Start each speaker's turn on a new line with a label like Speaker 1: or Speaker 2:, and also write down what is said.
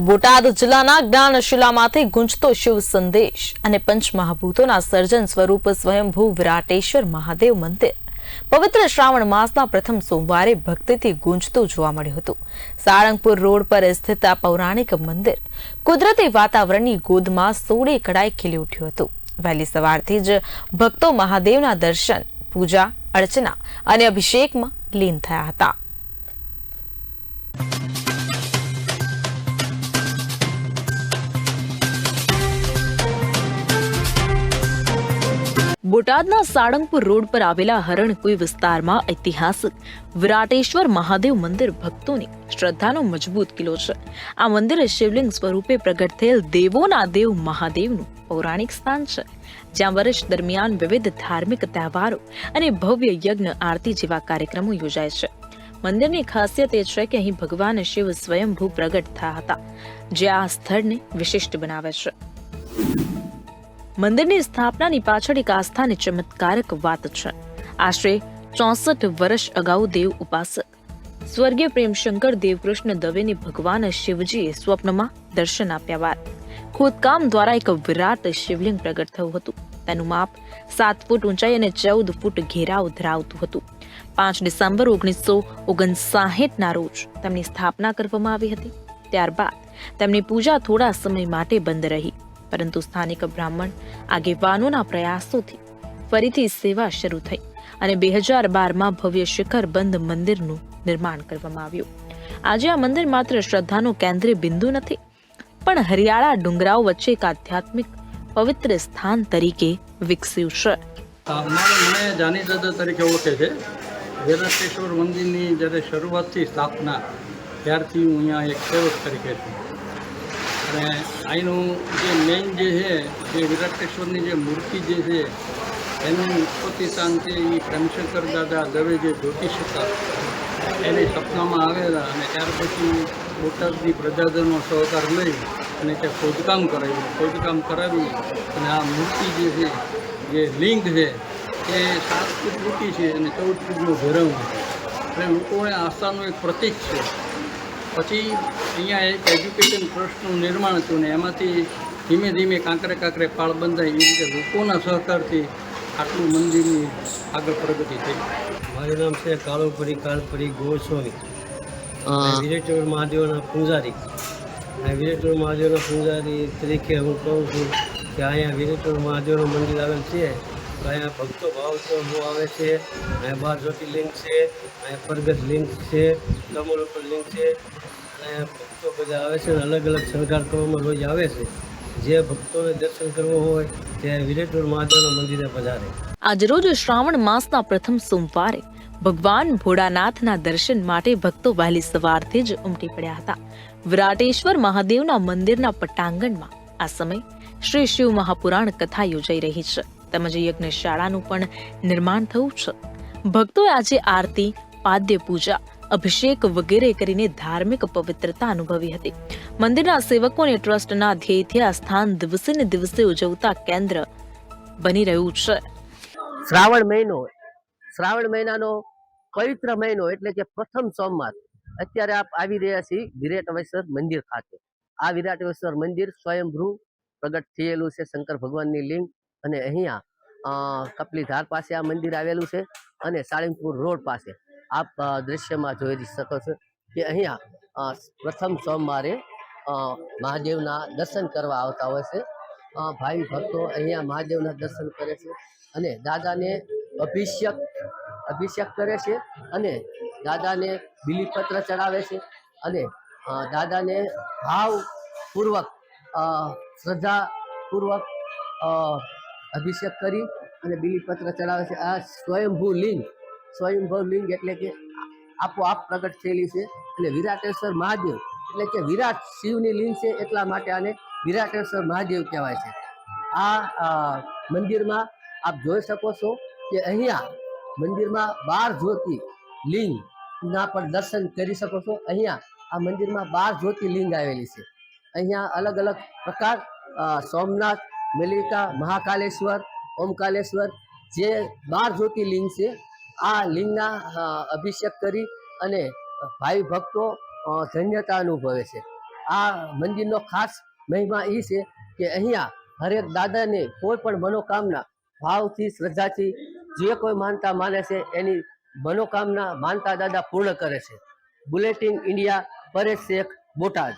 Speaker 1: બોટાદ જિલ્લાના જ્ઞાનશિલામાંથી ગુંજતો શિવ સંદેશ અને પંચમહાભૂતોના સર્જન સ્વરૂપ સ્વયંભૂ વિરાટેશ્વર મહાદેવ મંદિર. પવિત્ર શ્રાવણ માસના પ્રથમ સોમવારે ભક્તિથી ગુંજતું જોવા મળ્યું હતું. સાળંગપુર રોડ પર સ્થિત આ પૌરાણિક મંદિર કુદરતી વાતાવરણની ગોદમાં સોળે કડાઈ ખીલી ઉઠ્યું હતું. વહેલી સવારથી જ ભક્તો મહાદેવના દર્શન, પૂજા, અર્ચના અને અભિષેકમાં લીન થયા હતા. બોટાદના સાળંગપુર રોડ પર આવેલા હરણકુઈ વિસ્તારમાં ઐતિહાસિક વિરાટેશ્વર મહાદેવ મંદિર ભક્તોની શ્રદ્ધાનો મજબૂત કિલ્લો છે. આ મંદિર શિવલિંગ સ્વરૂપે પ્રગટ થયેલ દેવોના દેવ મહાદેવનું પૌરાણિક સ્થાન છે. જ્યાં વર્ષ દરમિયાન વિવિધ ધાર્મિક તહેવારો અને ભવ્ય યજ્ઞ, આરતી જેવા કાર્યક્રમો યોજાય છે. મંદિરની ખાસિયત એ છે કે અહીં ભગવાન શિવ સ્વયંભૂ પ્રગટ થયા હતા, જે આ સ્થળને વિશિષ્ટ બનાવે છે. મંદિરની સ્થાપનાની પાછળ એક આસ્થાની ચમત્કારક વાત છે. આશરે ચોસઠ વર્ષ અગાઉ દેવ ઉપાસક, સ્વર્ગીય પ્રેમશંકર દેવકૃષ્ણ દવેને ભગવાન શિવજીએ સ્વપ્નમાં દર્શન આપ્યા બાદ ખોદકામ દ્વારા એક વિરાટ શિવલિંગ પ્રગટ થયું હતું. તેનું માપ સાત ફૂટ ઊંચાઈ અને ચૌદ ફૂટ ઘેરાવ ધરાવતું હતું. પાંચ ડિસેમ્બર ઓગણીસો ઓગણસાહીઠના રોજ તેમની સ્થાપના કરવામાં આવી હતી. ત્યારબાદ તેમની પૂજા થોડા સમય માટે બંધ રહી. પરંતુ સ્થાનિક બ્રાહ્મણ આગેવાનોના પ્રયાસોથી ફરીથી સેવા શરૂ થઈ અને બે હજાર બારમાં ભવ્ય શિખર બંધ મંદિરનું નિર્માણ કરવામાં આવ્યું. આજે આ મંદિર માત્ર શ્રદ્ધાનું કેન્દ્રીય બિંદુ નથી, પણ હરિયાળા ડુંગરાઓ વચ્ચે એક આધ્યાત્મિક પવિત્ર સ્થાન તરીકે વિકસ્યું છે.
Speaker 2: મને જાની દાદા તરીકે ઓળખે છે. વિરાટેશ્વર મંદિરની જ્યારે શરૂઆતથી સ્થાપના, ત્યારથી હું અહીંયા એક સેવક તરીકે છું. અને અહીંનું જે મેઇન જે છે, જે વિરાટેશ્વરની જે મૂર્તિ જે છે, એનું ઉત્પત્તિ સ્થાન છે એ પ્રેમશંકર દાદા દવે જે જ્યોતિષ હતા, એની સપનામાં આવેલા અને ત્યાર પછી બોટાદની પ્રજાજનો સહકાર લઈ અને તે ખોદકામ કરાવ્યું. ખોદકામ કરાવી અને આ મૂર્તિ જે છે, જે લિંગ છે, એ સાત ફૂટ ઊંચી છે અને ચૌદ ફૂટનું ભેરવ છે. એટલે લોકોને આસ્થાનું એક પ્રતીક છે. પછી અહીંયા એક એજ્યુકેશન ટ્રસ્ટનું નિર્માણ હતું ને એમાંથી ધીમે ધીમે કાંકરે કાંકરે પાળ બંધાય એ રીતે લોકોના સહકારથી આટલું મંદિરની આગળ પ્રગતિ થઈ.
Speaker 3: મારું નામ છે કાળુપરી કાળપરી ગોસ્વામી. વિરેચોર મહાદેવના પૂજારી. અને વિરેશ્વર મહાદેવના પૂજારી તરીકે હું કહું છું કે અહીંયા વિરેચોર મહાદેવનું મંદિર આવેલ છે. અહીંયા ભક્તો ભાવ બહુ આવે છે, અહીંયા બાર જ્યોતિર્લિંગ છે, અહીંયા પરગત લિંક છે, કમળ ઉપર લિંક છે અહીંયા ભક્તો બધા આવે છે અને અલગ અલગ શણગાર કરવામાં રોજ આવે છે. જે ભક્તોને દર્શન કરવો હોય તે વિરેશ્વર મહાદેવના મંદિરે પધારે.
Speaker 1: આજરોજ શ્રાવણ માસના પ્રથમ સોમવારે ભગવાન ભોળાનાથના દર્શન માટે ભક્તો વહેલી સવારથી જ ઉમટી પડ્યા હતા. વિરાટેશ્વર મહાદેવના મંદિરના પટાંગણમાં આ સમય શ્રી શિવ મહાપુરાણ કથા યોજાઈ રહી છે. તેમજ યજ્ઞશાળાનું પણ નિર્માણ થયું છે. ભક્તોએ આજે આરતી, પાદ્ય પૂજા, અભિષેક વગેરે કરીને ધાર્મિક પવિત્રતા અનુભવી હતી. મંદિરના સેવકો અને ટ્રસ્ટના ધ્યેયથી આ સ્થાન દિવસે ને દિવસે ઉજવતા કેન્દ્ર બની રહ્યું છે.
Speaker 4: શ્રાવણ મહિનો, શ્રાવણ મહિનાનો પવિત્ર મહિનો એટલે કે પ્રથમ સોમવાર. અત્યારે આપ આવી રહ્યા છીએ વિરાટેશ્વર મંદિર ખાતે. આ વિરાટેશ્વર મંદિર સ્વયંભૂ પ્રગટ થયેલું છે શંકર ભગવાનની લિંગ. અને અહીંયા કપલીધાર પાસે આ મંદિર આવેલું છે અને સાળંગપુર રોડ પાસે. આપ દ્રશ્યમાં જોઈ શકો છો કે અહીંયા પ્રથમ સોમવારે મહાદેવના દર્શન કરવા આવતા હોય છે. ભાઈ ભક્તો અહીંયા મહાદેવના દર્શન કરે છે અને દાદાને અભિષેક અભિષેક કરે છે અને દાદાને બિલીપત્ર ચડાવે છે અને દાદાને ભાવપૂર્વક શ્રદ્ધાપૂર્વક અભિષેક કરી અને બિલીપત્ર ચડાવે છે. આ સ્વયંભૂ લિંગ સ્વયંભૂ લિંગ એટલે કે આપોઆપ પ્રગટ થયેલી છે. એટલે વિરાટેશ્વર મહાદેવ, એટલે કે વિરાટ શિવની લિંગ છે એટલા માટે આને વિરાટેશ્વર મહાદેવ કહેવાય છે. આ મંદિરમાં આપ જોઈ શકો છો કે અહીંયા મંદિરમાં બાર જ્યોતિ લિંગના પણ દર્શન કરી શકો છો. અહીંયા આ મંદિરમાં બાર જ્યોતિ લિંગ આવેલી છે. અહીંયા અલગ અલગ પ્રકાર સોમનાથ મલિકા, મહાકાલેશ્વર, ઓમકાલેશ્વર, જે બાર જ્યોતિર્લિંગ છે, આ લિંગના અભિષેક કરી અને ભાઈ ભક્તો ધન્યતા અનુભવે છે. આ મંદિરનો ખાસ મહિમા એ છે કે અહીંયા હરેક દાદાને કોઈ પણ મનોકામના, ભાવથી, શ્રદ્ધાથી, જે કોઈ માનતા માને છે, એની મનોકામના માનતા દાદા પૂર્ણ કરે છે. Bulletin India, Paresh Shaikh, Botad.